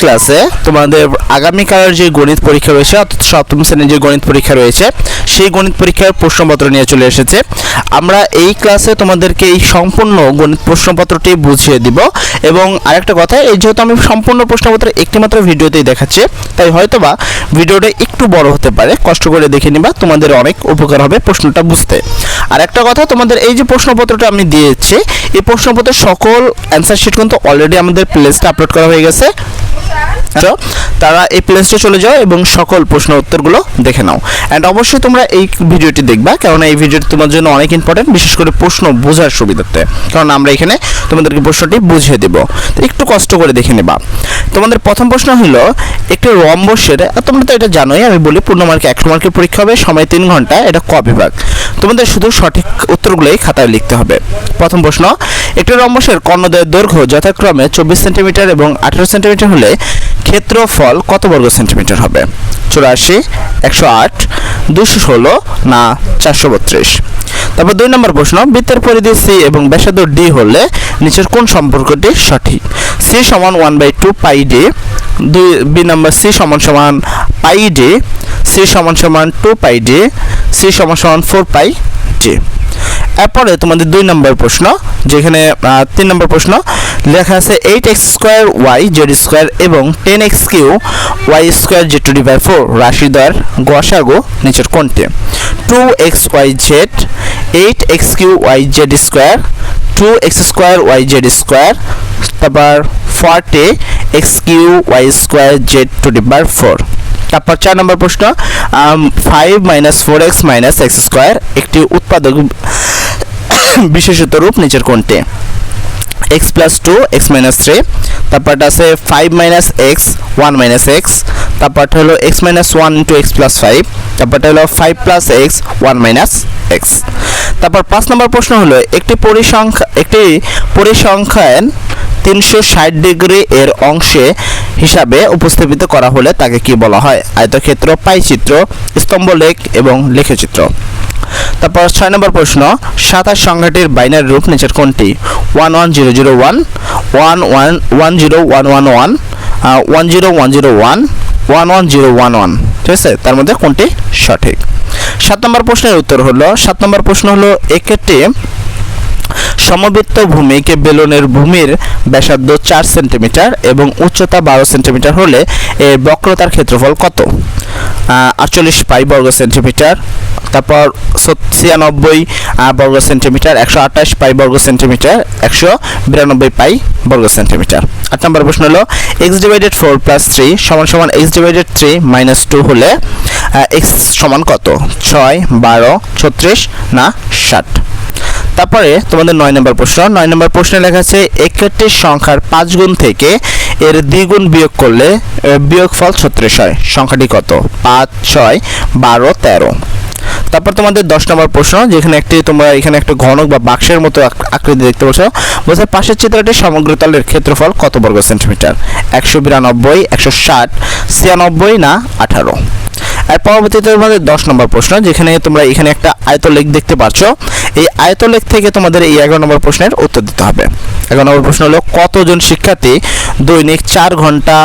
ক্লাসে তোমাদের আগামীকালের যে গণিত পরীক্ষা রয়েছে, অর্থাৎ সপ্তম শ্রেণির যে গণিত পরীক্ষা রয়েছে, সেই গণিত পরীক্ষার প্রশ্নপত্র নিয়ে চলে এসেছে। আমরা এই ক্লাসে তোমাদেরকে এই সম্পূর্ণ গণিত প্রশ্নপত্রটি বুঝিয়ে দিব। এবং আরেকটা কথা এই যেহেতু আমি সম্পূর্ণ প্রশ্নপত্র একটিমাত্র ভিডিওতেই দেখাচ্ছি তাই হয়তোবা ভিডিওটা একটু বড় হতে পারে কষ্ট করে দেখে নিবা তোমাদের অনেক উপকার হবে প্রশ্নটা বুঝতে। আর একটা কথা তোমাদের এই যে প্রশ্নপত্রটা আমি দিয়েছি এই প্রশ্নপত্রের সকল অ্যান্সার শিট কিন্তু অলরেডি আমাদের প্লেলিস্টে আপলোড করা হয়ে গেছে। তো তারা এই প্লেলিস্টে চলে যাও এবং সকল প্রশ্ন উত্তরগুলো দেখে নাও। অ্যান্ড অবশ্যই তোমরা এই ভিডিওটি দেখবা কারণ এই ভিডিওটি তোমার জন্য অনেক ইম্পর্টেন্ট বিশেষ করে প্রশ্ন বোঝার সুবিধার্থে। কারণ আমরা এখানে তোমাদেরকে প্রশ্নটি বুঝিয়ে দেব। তো একটু কষ্ট করে দেখে নেবা। তোমাদের প্রথম প্রশ্ন হলো একটি রম্বসের তোমরা তো এটা জানোই, আমি বলি পূর্ণ মার্কে একশো মার্কের পরীক্ষা হবে, সময় তিন ঘণ্টা, এটা ক বিভাগ। তোমাদের শুধু সঠিক উত্তরগুলোই খাতায় লিখতে হবে। প্রথম প্রশ্ন, একটি রম্বসের কর্ণদয়ের দৈর্ঘ্য যথাক্রমে চব্বিশ সেন্টিমিটার এবং আঠারো সেন্টিমিটার হলে ক্ষেত্রফল কত বর্গ সেন্টিমিটার হবে? চুরাশি, একশো আট দুশো ষোলো না চারশো বত্রিশ? তারপর দুই নম্বর প্রশ্ন, বৃত্তের পরিধি সি এবং ব্যাসার্ধ ডি হলে নিচের কোন সম্পর্কটি সঠিক? সি সমান one by two pi D দুই বি নম্বর সি সমান সমান পাই ডি সি সমান সমান টু পাই ডি সি সমান সমান ফোর পাই ডি এরপরে তোমাদের দুই নম্বর প্রশ্ন, যেখানে তিন নম্বর প্রশ্ন, লেখা আছে eight x square y z square এবং ten x cube y square z to ডিভাই four রাশিদ্বয়ের গসাগো নিচের কোনটি two x y z eight x cube y z square two x square y z square তারপর forty x cube y square z to the power four তারপর চার নম্বর প্রশ্ন five minus four x minus x square একটি উৎপাদক বিশেষত রূপ নিচের কোনটি? X plus two x minus three তারপরটা আছে five minus x one minus x তারপরটা হলো x minus one into x plus five তারপরটা হলো five plus x one minus x তারপর পাঁচ নম্বর প্রশ্ন হলো একটি পরিসংখ্যা একটি পরিসংখ্যান তিনশো ষাট ডিগ্রি এর অংশে হিসাবে উপস্থাপিত করা হলে তাকে কি বলা হয়? আয়তক্ষেত্র পাইচিত্র স্তম্ভলেখ এবং লেখচিত্র। তারপর ছয় নম্বর প্রশ্ন, সাতাশ সংখ্যাটির বাইনারি রূপ নিচের কোনটি? One one zero zero one one one one zero one one one one zero one zero one one one zero one one. ঠিক আছে? তার মধ্যে কোনটি সঠিক? সাত নম্বর প্রশ্নের উত্তর হলো, সাত নম্বর প্রশ্ন হলো একটি সমবৃত্ত ভূমিকে বেলুনের ভূমির ব্যাসার্ধ চার সেন্টিমিটার এবং উচ্চতা বারো সেন্টিমিটার হলে এর বক্রতার ক্ষেত্রফল কত? আটচল্লিশ পাই বর্গ সেন্টিমিটার, তারপর ছিয়ানব্বই বর্গ সেন্টিমিটার, একশো আঠাশ পাই বর্গ সেন্টিমিটার, একশো বিরানব্বই পাই বর্গ সেন্টিমিটার। আট নম্বর প্রশ্ন হলো x divided four plus three সমান সমান x divided three minus two হলে এক্স সমান কত? ছয়, বারো, ছত্রিশ না ষাট? তারপরে তোমাদের নয় নম্বর প্রশ্ন, নয় নম্বর প্রশ্নে লেখা আছে একটি সংখ্যার পাঁচ গুণ থেকে এর দ্বিগুণ বিয়োগ করলে বিয়োগফল ছত্রিশ হয়। সংখ্যাটি কত? পাঁচ, ছয়, বারো, তেরো। তারপর তোমাদের দশ নম্বর প্রশ্ন, যেখানে একটি তোমরা এখানে একটা ঘনক বা বাক্সের মতো আকৃতি দেখতে পাচ্ছ। বলছে, পাশের চিত্রটি সমগ্র তলের ক্ষেত্রফল কত বর্গ সেন্টিমিটার? একশো বিরানব্বই, একশো ষাট, ছিয়ানব্বই না আঠারো? আর পরবর্তীতে তোমাদের দশ নম্বর প্রশ্ন, যেখানে তোমরা এখানে একটা আয়তলেখ দেখতে পাচ্ছ এই আয়তলেখ থেকে তোমাদের এই এগারো নম্বর প্রশ্নের উত্তর দিতে হবে। এগারো নম্বর প্রশ্ন হলো, কতজন শিক্ষার্থী দৈনিক চার ঘণ্টা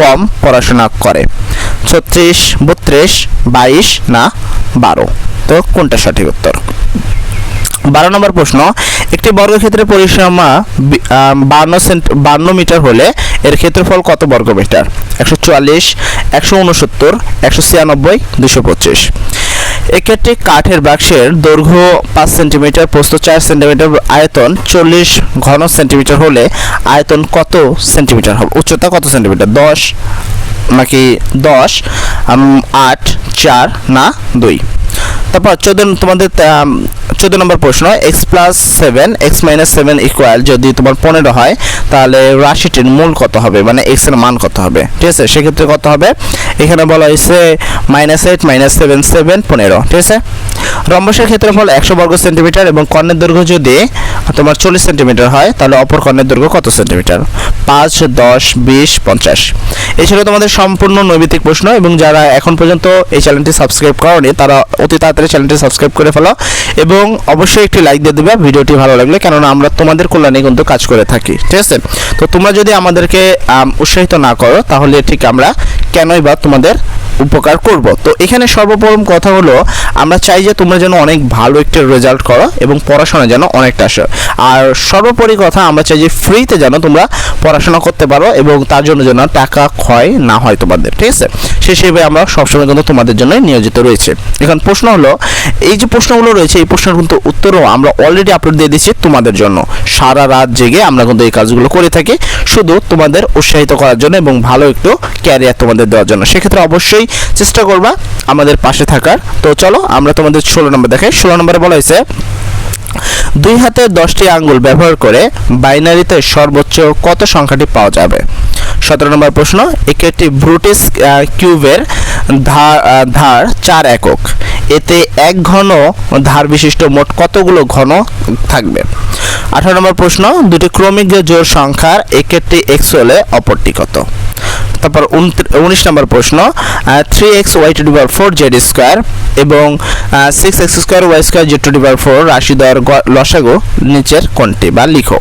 কম পড়াশোনা করে? ছত্রিশ, বত্রিশ, বাইশ না বারো? তো কোনটা সঠিক উত্তর? বারো নম্বর প্রশ্ন, একটি বর্গক্ষেত্রের পরিসীমা বান্ন সেন্ট, বান্ন মিটার হলে এর ক্ষেত্রফল কত বর্গ মিটার একশো চুয়াল্লিশ, একশো উনসত্তর একশো ছিয়ানব্বই, দুশো পঁচিশ। একটি কাঠের বাক্সের দৈর্ঘ্য পাঁচ সেন্টিমিটার, প্রস্থ চার সেন্টিমিটার, আয়তন চল্লিশ ঘন সেন্টিমিটার হলে আয়তন কত সেন্টিমিটার হবে? উচ্চতা কত সেন্টিমিটার? দশ নাকি দশ? আট, চার না দুই? তারপর চোদ্দ তোমাদের চোদ্দ নম্বর প্রশ্ন x plus seven x minus seven equal যদি তোমার পনেরো হয়, তাহলে রাশিটির মূল কত হবে? মানে এক্সের মান কত হবে? ঠিক আছে? সেক্ষেত্রে কত হবে? এখানে বলা হয়েছে minus eight minus seven seven পনেরো। ঠিক আছে? রম্বসের ক্ষেত্রফল একশো বর্গ সেন্টিমিটার এবং কর্ণের দৈর্ঘ্য যদি তোমার চল্লিশ সেন্টিমিটার হয়, তাহলে অপর কর্ণের দৈর্ঘ্য কত সেন্টিমিটার পাঁচ, দশ, বিশ, পঞ্চাশ। এছাড়াও তোমাদের সম্পূর্ণ নৈমিত্তিক প্রশ্ন এবং যারা এখন পর্যন্ত এই চ্যানেলটি সাবস্ক্রাইব করনি, তারা অতি তাড়াতাড়ি চ্যানেলটি সাবস্ক্রাইব করে ফেলো এবং অবশ্যই একটি লাইক দিয়ে দেবে ভিডিওটি ভালো লাগলে, কেননা আমরা তোমাদের কল্যাণে কিন্তু কাজ করে থাকি, ঠিক আছে? তো তোমরা যদি আমাদেরকে উৎসাহিত না করো, তাহলে ঠিক আমরা কেনই বা তোমাদের উপকার করব। তো এখানে সর্বপ্রথম কথা হলো, আমরা চাই যে তোমরা যেন অনেক ভালো একটা রেজাল্ট করো এবং পড়াশোনা যেন অনেকটা আসে। আর সর্বোপরি কথা, আমরা চাই যে ফ্রিতে যেন তোমরা পড়াশোনা করতে পারো এবং তার জন্য যেন টাকা ক্ষয় না হয় তোমাদের, ঠিক আছে? সে হিসেবে আমরা সবসময় কিন্তু তোমাদের জন্য নিয়োজিত রয়েছে। এখন প্রশ্ন হলো, এই যে প্রশ্নগুলো রয়েছে, এই প্রশ্নের কিন্তু উত্তরও আমরা অলরেডি আপলোড দিয়ে দিচ্ছি তোমাদের জন্য। সারা রাত জেগে আমরা কিন্তু এই কাজগুলো করে থাকি, শুধু তোমাদের উৎসাহিত করার জন্য এবং ভালো একটু ক্যারিয়ার তোমাদের দেওয়ার জন্য। সেক্ষেত্রে অবশ্যই চেষ্টা করবা আমাদের পাশে থাকার। তো চলো আমরা তোমাদের ষোলো নম্বর দেখাই। ষোলো নম্বরে বলা হয়েছে দুই হাতে দশটি আঙ্গুল ব্যবহার করে বাইনারিতে সর্বোচ্চ কত সংখ্যাটি পাওয়া যাবে? সতেরো নম্বর প্রশ্ন একটি ব্রুটিশ আহ, কিউবের ধার ধার চার একক। এতে এক ঘন ধার বিশিষ্ট মোট কতগুলো ঘন থাকবে? আঠারো নম্বর প্রশ্ন দুটি ক্রমিক জোড় সংখ্যার একটি এক্স হলে অপরটি কত? তারপর উনিশ নম্বর প্রশ্ন three x y to the power four z square এবং six x square y square z to the power four রাশি দেওয়ার লসাগু নিচের কোনটি বা লিখো।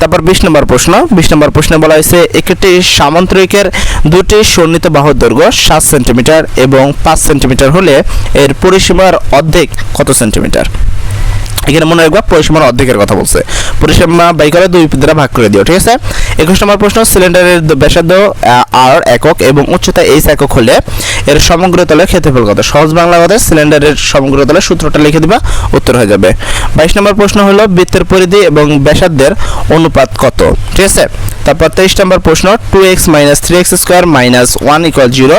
তারপর বিশ নম্বর প্রশ্ন, বিশ নম্বর প্রশ্নে বলা হয়েছে, একটি সামান্তরিকের দুটি সন্নিহিত বাহুর দৈর্ঘ্য সাত সেন্টিমিটার এবং পাঁচ সেন্টিমিটার হলে এর পরিসীমার অর্ধেক কত সেন্টিমিটার? এখানে মনে রাখবা, পরিসীমার অর্ধেকের কথা বলছে। পরিসীমা বাই করে দুই দ্বারা ভাগ করে দিও, ঠিক আছে? একুশ নম্বর প্রশ্ন, সিলিন্ডারের ব্যাসার্ধ আর একক এবং উচ্চতা এইচ একক হলে এর সমগ্র তলের ক্ষেত্রফল কত? সহজ বাংলা কথা সিলিন্ডারের সমগ্র তলের সূত্রটা লিখে দিবা, উত্তর হয়ে যাবে। বাইশ নম্বর প্রশ্ন হলো, বৃত্তের পরিধি এবং ব্যাসার্ধের অনুপাত কত? ঠিক আছে? তারপর তেইশ নম্বর প্রশ্ন two x minus three x square minus one equal zero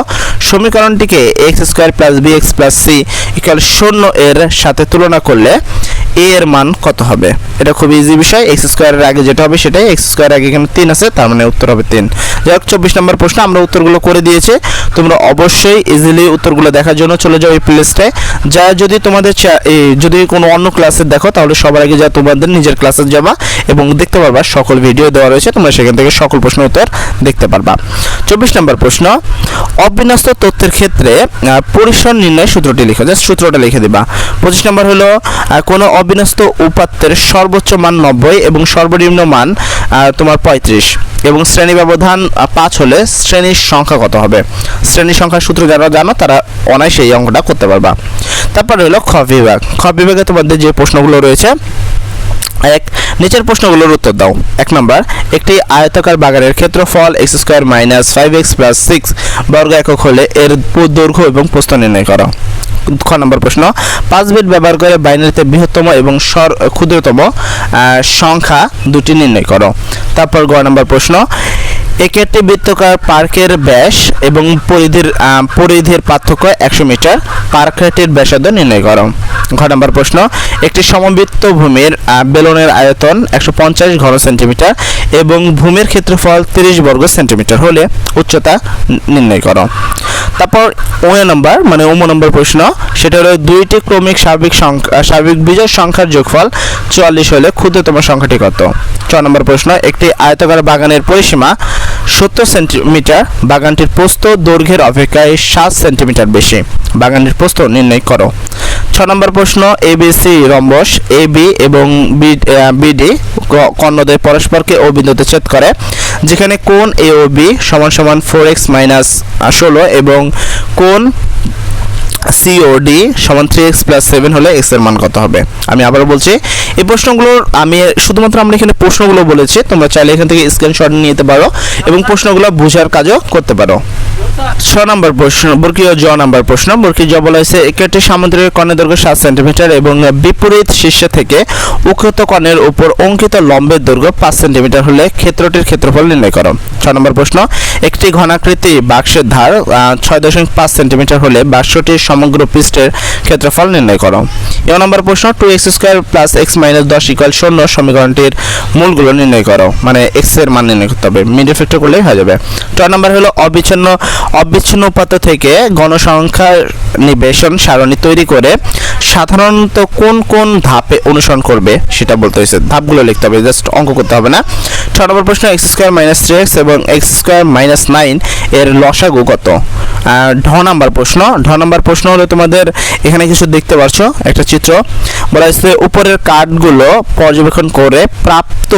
সমীকরণটিকে x square plus b x plus c equal শূন্য এর সাথে তুলনা করলে এ এর মান কত হবে? এটা খুব ইজি বিষয় এক্স স্কোয়ারের আগে যেটা হবে সেটাই এক্স স্কোয়ার আগে এখানে তিন আছে, তার মানে উত্তর হবে তিন। যাই হোক, চব্বিশ নম্বর প্রশ্ন, আমরা উত্তরগুলো করে দিয়েছি। তোমরা অবশ্যই ইজিলি উত্তরগুলো দেখার জন্য চলে যাও এই প্লেলিস্টে যা যদি তোমাদের যদি কোনো অন্য ক্লাসে দেখো, তাহলে সবার আগে যা তোমাদের নিজের ক্লাসে যাবা এবং দেখতে পারবা, সকল ভিডিও দেওয়া রয়েছে, তোমরা সেখান থেকে সকল প্রশ্ন উত্তর দেখতে পারবা। চব্বিশ নম্বর প্রশ্ন, অবিন্যস্ত তথ্যের ক্ষেত্রে পরিসর নির্ণয় সূত্রটি লিখো জাস্ট সূত্রটা লিখে দিবা। পঁচিশ নম্বর হলো কোনো অবিন্যস্ত উপাত্তের সর্বোচ্চ মান নব্বই এবং সর্বনিম্ন মান তোমার পঁয়ত্রিশ। এবং শ্রেণি ব্যবধান পাঁচ হলে শ্রেণির সংখ্যা কত হবে? শ্রেণি সংখ্যার সূত্র যারা জানো, তারা অনায়াসে এই অঙ্কটা করতে পারবা। তারপর হলো খ বিভাগ। খ বিভাগে তোমাদের যে প্রশ্নগুলো রয়েছে এক, নিচের প্রশ্নগুলোর উত্তর দাও। এক নম্বর, একটি আয়তাকার বাগানের ক্ষেত্রফল x square minus five x plus six বর্গ একক হলে এর দৈর্ঘ্য এবং প্রস্থ নির্ণয় করো। খ নম্বর প্রশ্ন, পাঁচ বিট ব্যবহার করে বাইনারিতে বৃহত্তম এবং সর, ক্ষুদ্রতম সংখ্যা দুটি নির্ণয় করো। তারপর গ নম্বর প্রশ্ন একটি বৃত্তকার পার্কের ব্যাস এবং পরিধির পরিধির পার্থক্য একশো মিটার। পার্কটির ব্যাসার্ধ নির্ণয় করো। ঘ নম্বর প্রশ্ন, একটি সমবৃত্ত ভূমির বেলনের আয়তন একশো পঞ্চাশ ঘন সেন্টিমিটার। এবং ভূমির ক্ষেত্রফল তিরিশ বর্গ সেন্টিমিটার হলে উচ্চতা নির্ণয় করো। তারপর ও নম্বর মানে ওমো নম্বর প্রশ্ন, সেটা হলো দুইটি ক্রমিক স্বাভাবিক সংখ্যা স্বাভাবিক বিজয় সংখ্যার যোগফল চুয়াল্লিশ হলে ক্ষুদ্রতম সংখ্যাটি কত? ছ নম্বর প্রশ্ন, একটি আয়তাকার বাগানের পরিসীমা সত্তর সেন্টিমিটার, বাগানটির প্রস্থ দৈর্ঘ্যের অপেক্ষায় সাত সেন্টিমিটার বেশি। বাগানটির প্রস্থ নির্ণয় করো। ছ নম্বর প্রশ্ন এবিসি রম্বস এ বি এবং বিডি কর্ণদ্বয় পরস্পরকে ও বিন্দুতে ছেদ করে, যেখানে কোণ এ ও বি সমান সমান ফোর এক্স মাইনাস ষোলো এবং কোণ সিওডি সমান থ্রি এক্স প্লাস সেভেন হলে এক্সের মান কত হবে? আমি আবারও বলছি, এই প্রশ্নগুলোর আমি শুধুমাত্র আমরা এখানে প্রশ্নগুলো বলেছি, তোমরা চাইলে এখান থেকে স্ক্রিনশট নিয়ে নিতে পারো এবং প্রশ্নগুলো বোঝার কাজও করতে পারো। ছ নম্বর প্রশ্ন, বর্গীয় জ নম্বর প্রশ্ন, বর্গীয় জ বলা হয়েছে একটি সামুদ্রিক কর্ণের দৈর্ঘ্য সাত সেন্টিমিটার এবং বিপরীত শীর্ষ থেকে উক্ষত কর্ণের উপর অঙ্কিত লম্বের দৈর্ঘ্য পাঁচ সেন্টিমিটার হলে ক্ষেত্রটির ক্ষেত্রফল নির্ণয় করো। ছ নম্বর প্রশ্ন, একটি ঘনাকৃতি বাক্সের ধার ছয় দশমিক পাঁচ সেন্টিমিটার হলে বাক্সটির সমগ্র পৃষ্ঠের ক্ষেত্রফল নির্ণয় করো। এ নম্বর প্রশ্ন, two x square plus x minus দশ ইকুয়াল শূন্য সমীকরণটির মূলগুলো নির্ণয় করো মানে এক্সের মান নির্ণয় করতে হবে। মিডিল ফ্যাক্টর করলেই হয়ে যাবে। ছ নম্বর হলো অবিচ্ছিন্ন অবিচ্ছিন্ন উপাত্ত থেকে গণসংখ্যার নিবেশন সারণী তৈরি করে সাধারণত কোন কোন ধাপে অনুসরণ করবে সেটা বলতে হয়েছে। ধাপগুলো লিখতে হবে, জাস্ট অঙ্ক করতে হবে না। ছ নম্বর প্রশ্ন x square minus three x এবং এক্স স্কোয়ার মাইনাস নাইন এর লসাগু কত? ঢ নাম্বার প্রশ্ন, ঢ নাম্বার প্রশ্ন হলো তোমাদের, এখানে কিছু দেখতে পাচ্ছ, একটা চিত্র। বলা হয়েছে উপরের কার্ডগুলো পর্যবেক্ষণ করে প্রাপ্ত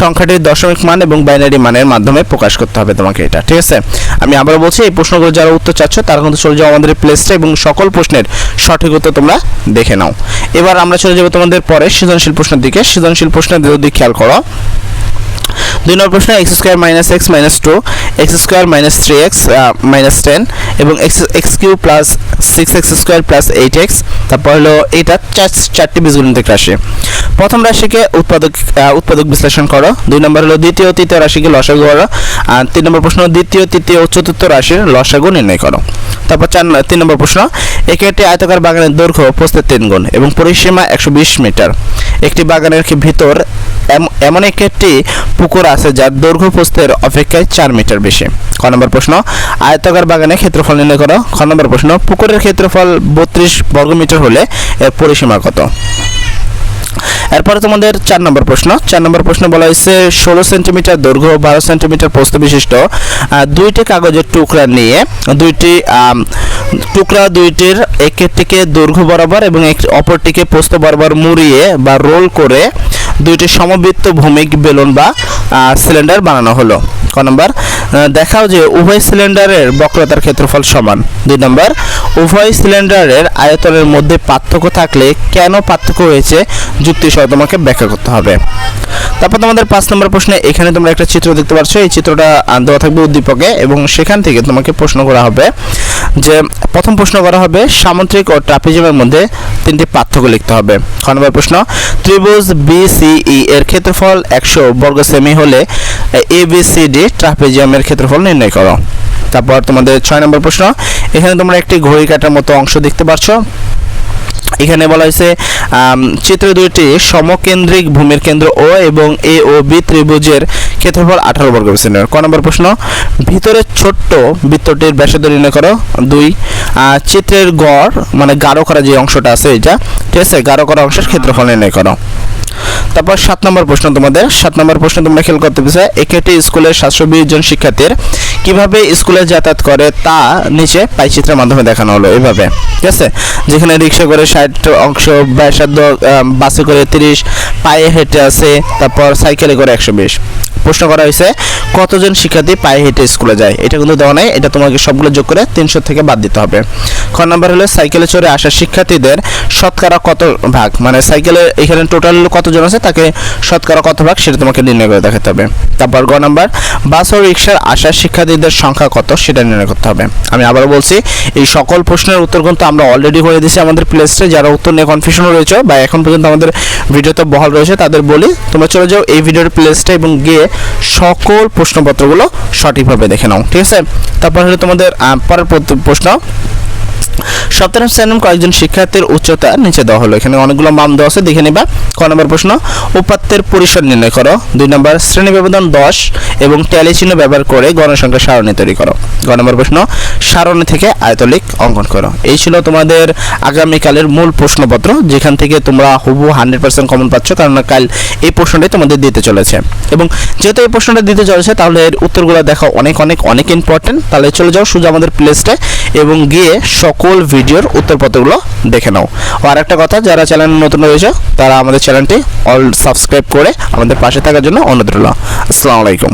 সংখ্যাটির দশমিক মান এবং বাইনারি মানের মাধ্যমে প্রকাশ করতে হবে তোমাকে এটা, ঠিক আছে? আমি আবার বলছি, এই প্রশ্নগুলো যারা উত্তর চাচ্ছ, তারা কিন্তু চলে যাও আমাদের প্লেসটা এবং সকল প্রশ্নের সঠিক উত্তর তোমরা দেখে নাও। এবার আমরা চলে যাব তোমাদের পরে সৃজনশীল প্রশ্নের দিকে। সৃজনশীল প্রশ্নের যদি খেয়াল করো। দুই নম্বর প্রশ্ন x square minus x minus two x square minus three x minus ten এবং x x cube plus six x square plus eight x তারপর হলো এটা চার, চারটি বীজগণিতিক রাশি প্রথম রাশিকে উৎপাদক উৎপাদক বিশ্লেষণ করো। দুই নম্বর হলো দ্বিতীয় তৃতীয় রাশিকে লসাগু করো। আর তিন নম্বর প্রশ্ন, দ্বিতীয়, তৃতীয় ও চতুর্থ রাশির লসাগু নির্ণয় করো। তারপর চার তিন নম্বর প্রশ্ন, একে একটি আয়তাকার বাগানের দৈর্ঘ্য প্রস্তের তিন গুণ এবং পরিসীমা একশো বিশ মিটার। একটি বাগানের ভিতর এমন একটি পুকুর আছে যার দৈর্ঘ্য প্রস্তের অপেক্ষায় চার মিটার বেশি। ক নম্বর প্রশ্ন, আয়তাকার বাগানে ক্ষেত্রফল নির্ণয় করো। খ নম্বর প্রশ্ন, পুকুরের ক্ষেত্রফল বত্রিশ বর্গমিটার হলে এর পরিসীমা কত? এরপরে তোমাদের চার নম্বর প্রশ্ন। চার নম্বর প্রশ্ন বলা হয়েছে, ষোলো সেন্টিমিটার দৈর্ঘ্য বারো সেন্টিমিটার প্রস্থ বিশিষ্ট দুইটি কাগজের টুকরা নিয়ে, দুইটি টুকরা দুইটির একটিকে দৈর্ঘ্য বরাবর এবং অপরটিকে প্রস্থ বরাবর মুড়িয়ে বা রোল করে দুইটি সমবৃত্ত ভৌমিক বেলুন বা সিলিন্ডার বানানো হলো। ক নম্বর? দেখাও যে উভয় সিলিন্ডারের বক্রতার ক্ষেত্রফল সমান। দুই নম্বর, উভয় সিলিন্ডারের আয়তনের মধ্যে পার্থক্য থাকলে কেন পার্থক্য হয়েছে? যুক্তিসহ তোমাকে ব্যাখ্যা করতে হবে। তারপর তোমাদের পাঁচ নম্বর প্রশ্নে এখানে তোমরা একটা চিত্র দেখতে পাচ্ছ এই চিত্রটা দেওয়া থাকবে উদ্দীপকে এবং সেখান থেকে তোমাকে প্রশ্ন করা হবে যে, প্রথম প্রশ্ন করা হবে, সামুদ্রিক ও ট্রাপিজিয়ামের মধ্যে তিনটি পার্থক্য লিখতে হবে। খ নম্বর প্রশ্ন, ত্রিভুজ বিসিই এর ক্ষেত্রফল একশো বর্গ সেমি হলে, এ, বি, সি, ডি ট্রাপিজিয়ামের ক্ষেত্রফল নির্ণয় করো। তারপর তোমাদের ছয় নম্বর প্রশ্ন, এখানে তোমরা একটি ঘড়ি কাটার মতো অংশ দেখতে পাচ্ছ এখানে বলা হয়েছে চিত্র দুইটি সমকেন্দ্রিক ভূমির কেন্দ্র ও এবং এ ও বি ত্রিভুজের ক্ষেত্রফল আঠারো বর্গ সেন্টিমিটার। ক নম্বর প্রশ্ন, ভিতরে ছোট্ট বৃত্তটির ব্যাসার্ধ নির্ণয় করো। দুই চিত্রের গড় মানে গাঢ় করা যে অংশটা আছে এটা, ঠিক আছে? গাঢ় করা অংশের ক্ষেত্রফল নির্ণয় করো। তারপর সাত নম্বর প্রশ্ন তোমাদের। সাত নম্বর প্রশ্ন তোমরা খেয়াল করতে পেরেছ, একটি স্কুলের সাতশো বিশ জন শিক্ষার্থীর কীভাবে স্কুলে যাতায়াত করে তা নিচে পাইচিত্রের মাধ্যমে দেখানো হলো এইভাবে। ঠিক আছে? যেখানে রিক্সা করে ষাট অংশ, ব্যাসার্ধ বাসে করে তিরিশ, পায়ে হেঁটে আছে, তারপর সাইকেলে করে একশো বিশ। প্রশ্ন করা হয়েছে কতজন শিক্ষার্থী পায়ে হেঁটে স্কুলে যায়? এটা কিন্তু দেওয়া নাই, এটা তোমাকে সবগুলো যোগ করে তিনশো থেকে বাদ দিতে হবে। খ নাম্বার হলো, সাইকেলে চড়ে আসা শিক্ষার্থীদের শতকরা কত ভাগ? মানে সাইকেলে এখানে টোটাল কতজন আছে? তাকে শতকরা কত ভাগ সেটা তোমাকে নির্ণয় করে দেখাতে হবে। তারপর গ নাম্বার, বাস ও রিক্সার আসা শিক্ষার্থীদের সংখ্যা কত সেটা নির্ণয় করতে হবে। আমি আবারও বলছি, এই সকল প্রশ্নের উত্তর কিন্তু আমরা অলরেডি করে দিয়েছি আমাদের প্লেলিস্টে যারা উত্তর নিয়ে কনফিউশন রয়েছে বা এখন পর্যন্ত আমাদের ভিডিওতে বহাল রয়েছে, তাদের বলি, তোমরা চলে যাও এই ভিডিওর প্লেলিস্টে এবং গিয়ে সকল প্রশ্নপত্রগুলো সঠিকভাবে দেখে নাও ঠিক আছে? তারপর হলো তোমাদের পরের প্রশ্ন। সপ্তম শ্রেণির কয়েকজন শিক্ষার্থীর উচ্চতা নিচে দেওয়া হলো। এখানে অনেকগুলো মান দেওয়া আছে, দেখে নিবা। ক নম্বর প্রশ্ন, উপাত্তের পরিসর নির্ণয় করো। দুই নম্বর, শ্রেণি ব্যবধান দশ এবং ট্যালি চিহ্ন ব্যবহার করে গণসংখ্যা সারণী তৈরি করো। গ নম্বর প্রশ্ন, সারণী থেকে আয়তলিক অঙ্কন করো। এই ছিল তোমাদের আগামীকালের মূল প্রশ্নপত্র, যেখান থেকে তোমরা হুবু হান্ড্রেড পার্সেন্ট কমন পাচ্ছ কারণ কাল এই প্রশ্নটাই তোমাদের দিতে চলেছে। এবং যেহেতু এই প্রশ্নটা দিতে চলেছে, তাহলে এর উত্তরগুলো দেখা অনেক অনেক অনেক ইম্পর্টেন্ট তাহলে চলে যাও, সোজা আমাদের প্লেলিস্টে এবং গিয়ে সকল ভিডিওর উত্তরপত্রগুলো দেখে নাও। আর একটা কথা, যারা চ্যানেল নতুন রয়েছে, তারা আমাদের চ্যানেলটি অল সাবস্ক্রাইব করে আমাদের পাশে থাকার জন্য অনুরোধ রইল। আসসালামু আলাইকুম।